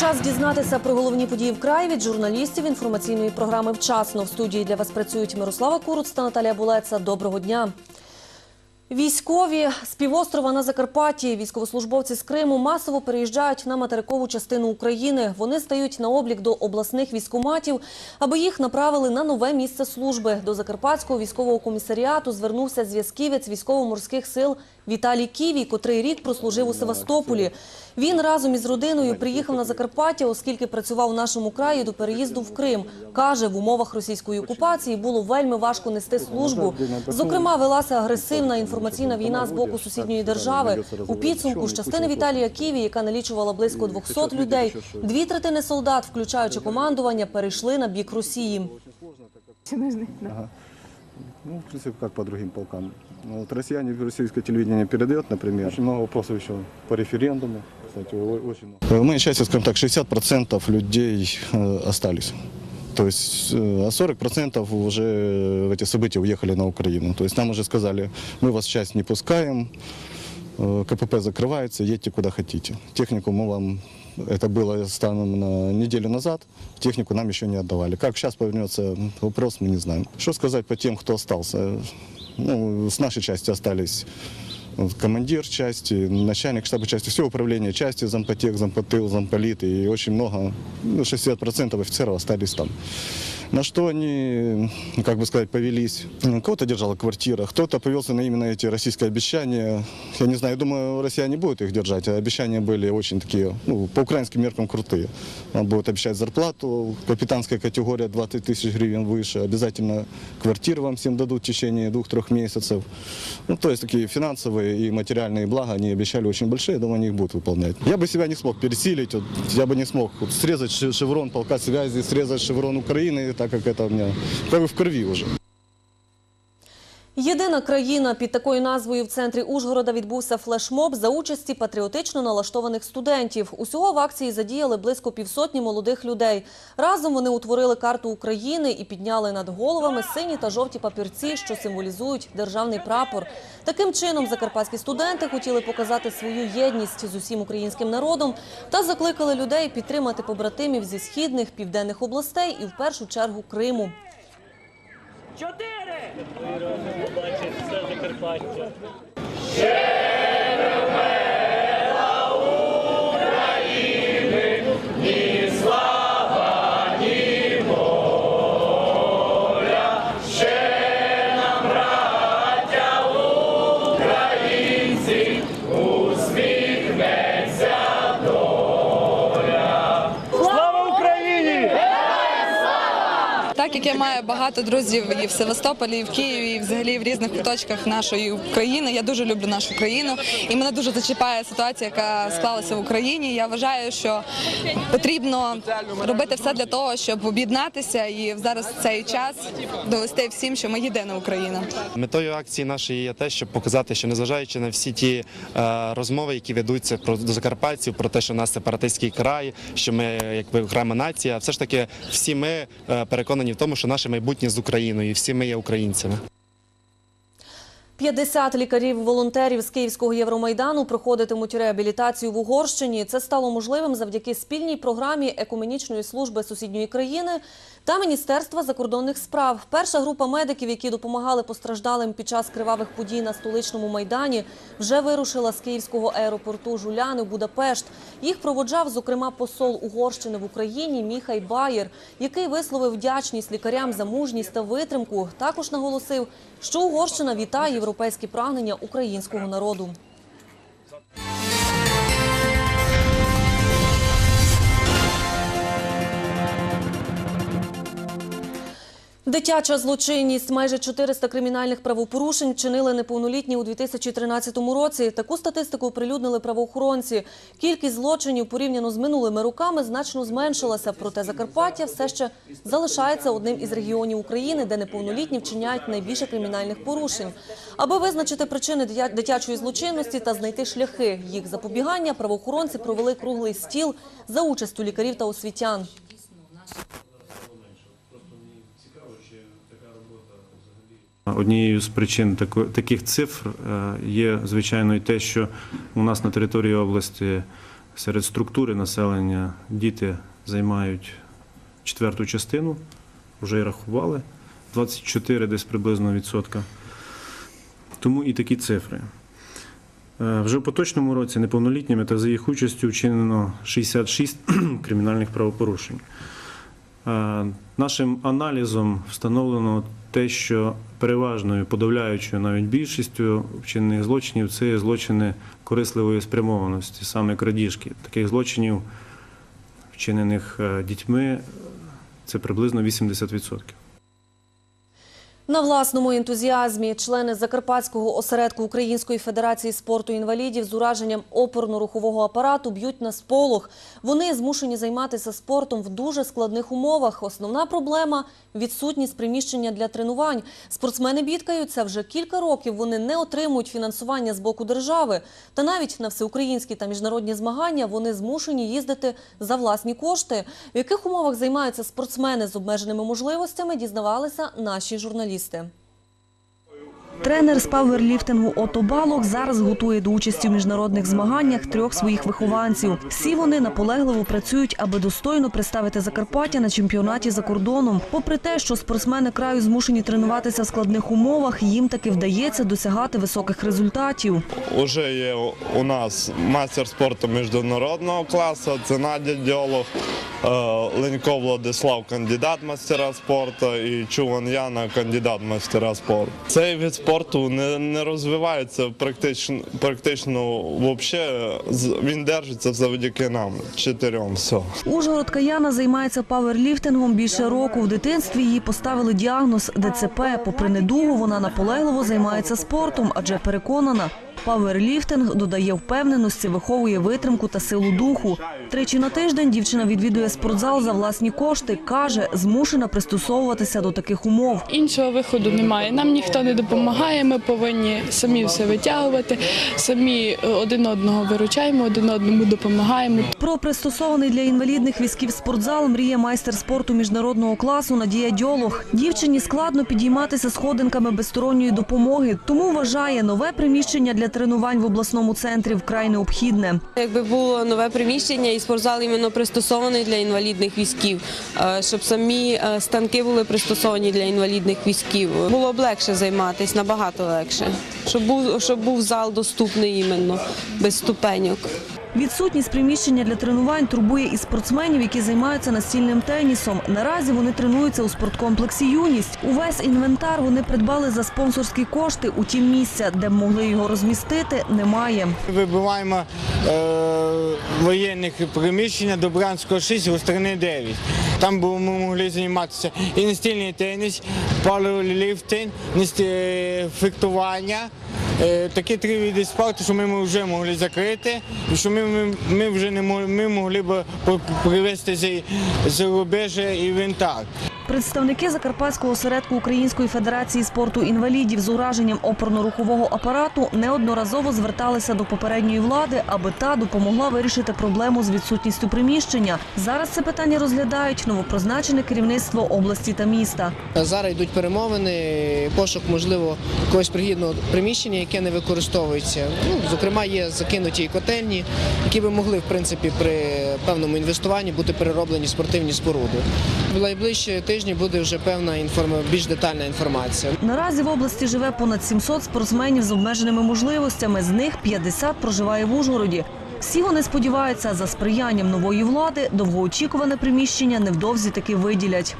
Час дізнатися про головні події в краї від журналістів інформаційної програми Вчасно в студії для вас працюють Мирослава Куруц та Наталія Булеца. Доброго дня. Військові з півострова на Закарпатті, військовослужбовці з Криму масово переїжджають на материкову частину України. Вони стають на облік до обласних військоматів, аби їх направили на нове місце служби. До Закарпатського військового комісаріату звернувся зв'язківець військово-морських сил Віталій Ківій, котрий рік прослужив у Севастополі. Він разом із родиною приїхав на Закарпаття, оскільки працював у нашому краї до переїзду в Крим. Каже, в умовах російської окупації було вельми важко нести службу. Зокрема, велася агресивна інформаційна війна з боку сусідньої держави. У підсумку з частини Віталія Ківі, яка налічувала близько 200 людей, дві третини солдат, включаючи командування, перейшли на бік Росії. Ну, в принципе, как по другим полкам. Ну, Вот россияне, российское телевидение передает, например. Очень много вопросов еще по референдуму. Кстати, о- очень много. Мы счастье, скажем так, 60% людей э, остались. То есть, э, а 40% уже в эти события уехали на Украину. То есть нам уже сказали, мы вас часть не пускаем, э, КПП закрывается, едьте куда хотите. Технику мы вам, это было станом на неделю назад, технику нам еще не отдавали. Как сейчас повернется вопрос, мы не знаем. Что сказать по тем, кто остался? Ну, с нашей части остались вот командир части, начальник штаба части, все управление части, зампотех, зампотыл, замполит и очень много, ну, 60% офицеров остались там. На что они, как бы сказать, повелись. Кого-то держала квартира, кто-то повелся на именно эти российские обещания. Я не знаю, я думаю, россияне будут их держать. А обещания были очень такие, ну, по украинским меркам крутые. Нам будут обещать зарплату, капитанская категория 20 тысяч гривен выше, обязательно квартиру вам всем дадут в течение двух-трех месяцев. Ну, то есть такие финансовые и материальные блага они обещали очень большие, я думаю, они их будут выполнять. Я бы себя не смог пересилить, я бы не смог срезать шеврон полка связи, срезать шеврон Украины, так как это у меня в крови уже. Єдина країна під такою назвою в центрі Ужгорода відбувся флешмоб за участі патріотично налаштованих студентів. Усього в акції задіяли близько півсотні молодих людей. Разом вони утворили карту України і підняли над головами сині та жовті папірці, що символізують державний прапор. Таким чином, закарпатські студенти хотіли показати свою єдність з усім українським народом та закликали людей підтримати побратимів зі східних південних областей і в першу чергу Криму. Чотири! Побачить все Закарпаття. Маю багато друзів і в Севастополі, і в Києві, і взагалі в різних куточках нашої країни. Я дуже люблю нашу країну, і мене дуже зачіпає ситуація, яка склалася в Україні. Я вважаю, що потрібно робити все для того, щоб об'єднатися і зараз цей час довести всім, що ми єдина Україна. Метою акції нашої є те, щоб показати, що незважаючи на всі ті е, розмови, які ведуться про до закарпатців, про те, що у нас сепаратистський край, що ми якби окрема нація, все ж таки всі ми е, переконані в тому, що наше майбутнє з Україною, і всі ми є українцями. 50 лікарів-волонтерів з Київського Євромайдану проходитимуть реабілітацію в Угорщині. Це стало можливим завдяки спільній програмі екуменічної служби сусідньої країни та Міністерства закордонних справ. Перша група медиків, які допомагали постраждалим під час кривавих подій на столичному майдані, вже вирушила з київського аеропорту Жуляни в Будапешт. Їх проводжав, зокрема, посол Угорщини в Україні Міхай Баєр, який висловив вдячність лікарям за мужність та витримку. Також наголосив, що Угорщина вітає європейські прагнення українського народу. Дитяча злочинність. Майже 400 кримінальних правопорушень вчинили неповнолітні у 2013 році. Таку статистику оприлюднили правоохоронці. Кількість злочинів порівняно з минулими роками значно зменшилася. Проте Закарпаття все ще залишається одним із регіонів України, де неповнолітні вчиняють найбільше кримінальних порушень. Аби визначити причини дитячої злочинності та знайти шляхи їх запобігання, правоохоронці провели круглий стіл за участю лікарів та освітян. Однією з причин таких цифр е, є, звичайно, і те, що у нас на території області серед структури населення діти займають четверту частину, вже і рахували, 24 десь приблизно відсотка. Тому і такі цифри. Е, Вже в поточному році неповнолітніми та за їх участю вчинено 66 кримінальних правопорушень. Е, Нашим аналізом встановлено те, що переважною подавляючою навіть більшістю вчинених злочинів це злочини корисливої спрямованості, саме крадіжки. Таких злочинів, вчинених е, дітьми, це приблизно 80%. На власному ентузіазмі члени Закарпатського осередку Української федерації спорту інвалідів з ураженням опорно-рухового апарату б'ють на сполох. Вони змушені займатися спортом в дуже складних умовах. Основна проблема – відсутність приміщення для тренувань. Спортсмени бідкаються. Вже кілька років вони не отримують фінансування з боку держави. Та навіть на всеукраїнські та міжнародні змагання вони змушені їздити за власні кошти. В яких умовах займаються спортсмени з обмеженими можливостями, дізнавалися наші журналісти розповісти. Тренер з пауерліфтингу Ото Балок зараз готує до участі в міжнародних змаганнях трьох своїх вихованців. Всі вони наполегливо працюють, аби достойно представити Закарпаття на чемпіонаті за кордоном. Попри те, що спортсмени краю змушені тренуватися в складних умовах, їм таки вдається досягати високих результатів. Уже є у нас майстер спорту міжнародного класу, це Надя Дьолов, е, Ленько Владислав, кандидат мастера спорту і Чуван Яна, кандидат мастера спорту. Цей від спорту не, не розвивається практично, практично взагалі. Він держиться завдяки нам, чотирьом. Все. Ужгородка Яна займається паверліфтингом більше року. В дитинстві їй поставили діагноз ДЦП. Попри недугу, вона наполегливо займається спортом, адже переконана, пауерліфтинг додає впевненості, виховує витримку та силу духу. Тричі на тиждень дівчина відвідує спортзал за власні кошти. Каже, змушена пристосовуватися до таких умов. Іншого виходу немає. Нам ніхто не допомагає. Ми повинні самі все витягувати, самі е, один одного виручаємо, один одному допомагаємо. Про пристосований для інвалідних візків спортзал мріє майстер спорту міжнародного класу Надія Дьолох. Дівчині складно підійматися сходинками без сторонньої допомоги, тому вважає нове приміщення для тренувань в обласному центрі вкрай необхідне. Якби було нове приміщення і спортзал іменно пристосований для інвалідних візків, е, щоб самі е, станки були пристосовані для інвалідних військів. було б легше займатися, набагато легше. Щоб був зал доступний іменно, без ступеньок. Відсутність приміщення для тренувань турбує і спортсменів, які займаються настільним тенісом. Наразі вони тренуються у спорткомплексі Юність. Увесь інвентар вони придбали за спонсорські кошти. Утім, місця, де б могли його розмістити, немає. Вибиваємо е, воєнних приміщення до Бранського 6 у сторони 9. Там ми могли займатися і настільний теніс, пауерліфтинг, насті- фехтування. Е, Такі три види спорту, що ми вже могли закрити, що ми, ми, ми вже не могли, ми могли б привезти з, з рубежа інвентар. Представники Закарпатського осередку Української федерації спорту інвалідів з ураженням опорно-рухового апарату неодноразово зверталися до попередньої влади, аби та допомогла вирішити проблему з відсутністю приміщення. Зараз це питання розглядають новопрозначене керівництво області та міста. Зараз йдуть перемовини, пошук, можливо, якогось пригідного приміщення, яке не використовується. Ну, зокрема, є закинуті і котельні, які би могли, в принципі, при певному інвестуванні бути перероблені спортивні споруди. В найближчі тижні буде вже певна інформа, більш детальна інформація. Наразі в області живе понад 700 спортсменів з обмеженими можливостями. З них 50 проживає в Ужгороді. Всі вони сподіваються, за сприянням нової влади довгоочікуване приміщення невдовзі таки виділять.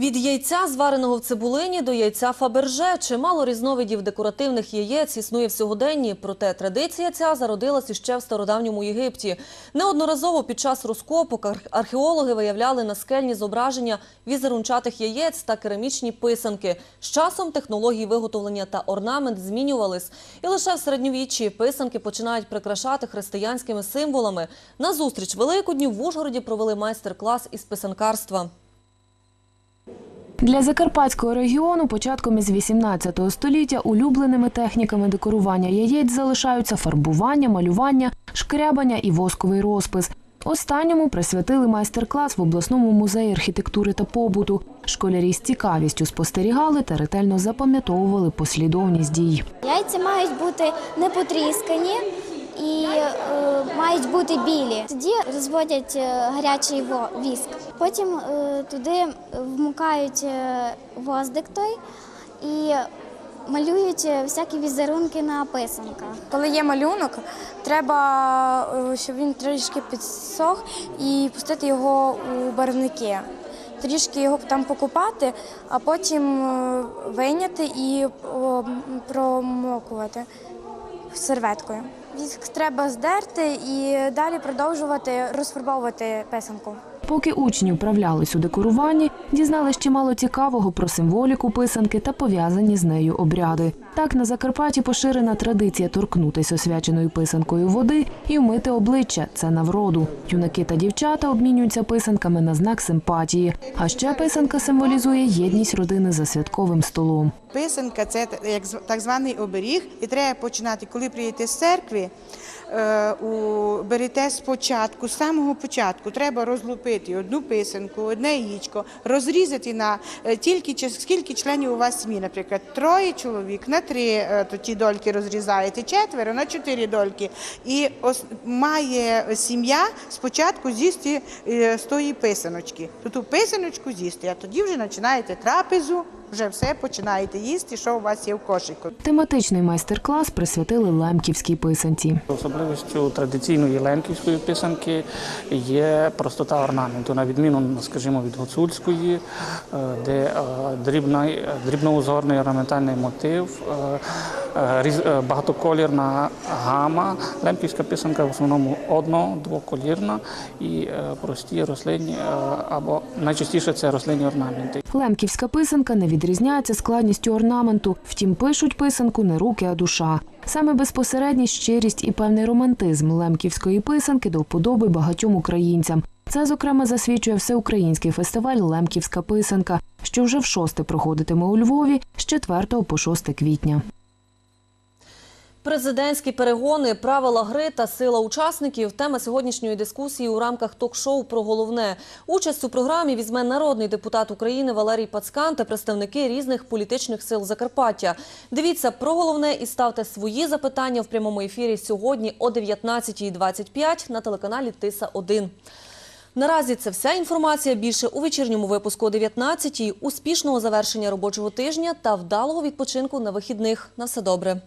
Від яйця, звареного в цибулині, до яйця Фаберже. Чимало різновидів декоративних яєць існує в сьогоденні. Проте традиція ця зародилась іще в стародавньому Єгипті. Неодноразово під час розкопок арх- археологи виявляли наскельні зображення візерунчатих яєць та керамічні писанки. З часом технології виготовлення та орнамент змінювались. І лише в середньовіччі писанки починають прикрашати християнськими символами. На зустріч Великодню в Ужгороді провели майстер-клас із писанкарства. Для закарпатського регіону початком із 18 століття улюбленими техніками декорування яєць залишаються фарбування, малювання, шкрябання і восковий розпис. Останньому присвятили майстер-клас в обласному музеї архітектури та побуту. Школярі з цікавістю спостерігали та ретельно запам'ятовували послідовність дій. Яйця мають бути не потріскані і е, мають бути білі. Тоді розводять е, гарячий віск. Потім е, туди вмукають е, воздик той і малюють е, всякі візерунки на писанках. Коли є малюнок, треба, щоб він трішки підсох і пустити його у барвники. Трішки його там покупати, а потім вийняти і промокувати серветкою. Віск треба здерти і далі продовжувати розфарбовувати писанку. Поки учні вправлялись у декоруванні, дізнались чимало цікавого про символіку писанки та пов'язані з нею обряди. Так на Закарпатті поширена традиція торкнутися освяченою писанкою води і вмити обличчя. Це на вроду. Юнаки та дівчата обмінюються писанками на знак симпатії. А ще писанка символізує єдність родини за святковим столом. Писанка це як так званий оберіг, і треба починати, коли приїдете з церкви. е, Берете спочатку, з самого початку, треба розлупити одну писанку, одне яєчко, розрізати на е, тільки скільки членів у вас сім'ї, наприклад, троє чоловік на три е, то ті дольки розрізаєте, четверо на чотири дольки. І ос- має сім'я спочатку з'їсти е, з тої писаночки. То ту писаночку з'їсти, а тоді вже починаєте трапезу, вже все починаєте їсти, що у вас є в кошику. Тематичний майстер-клас присвятили лемківській писанці. Особливістю традиційної лемківської писанки є простота орнаменту, на відміну, скажімо, від гуцульської, е, де дрібно дрібна- дрібноузорний орнаментальний мотив, е, е, е, багатоколірна гама. Лемківська писанка в основному одно, двоколірна і е, прості рослинні е, або найчастіше це рослинні орнаменти. Лемківська писанка не відрізняється складністю орнаменту. Втім, пишуть писанку не руки, а душа. Саме безпосередність, щирість і певний романтизм лемківської писанки до вподоби багатьом українцям. Це, зокрема, засвідчує всеукраїнський фестиваль Лемківська писанка, що вже в шосте проходитиме у Львові з 4 по 6 квітня. Президентські перегони, правила гри та сила учасників – тема сьогоднішньої дискусії у рамках ток-шоу про головне. Участь у програмі візьме народний депутат України Валерій Пацкан та представники різних політичних сил Закарпаття. Дивіться про головне і ставте свої запитання в прямому ефірі сьогодні о 19.25 на телеканалі Тиса-1. Наразі це вся інформація. Більше у вечірньому випуску о 19.00. Успішного завершення робочого тижня та вдалого відпочинку на вихідних. На все добре.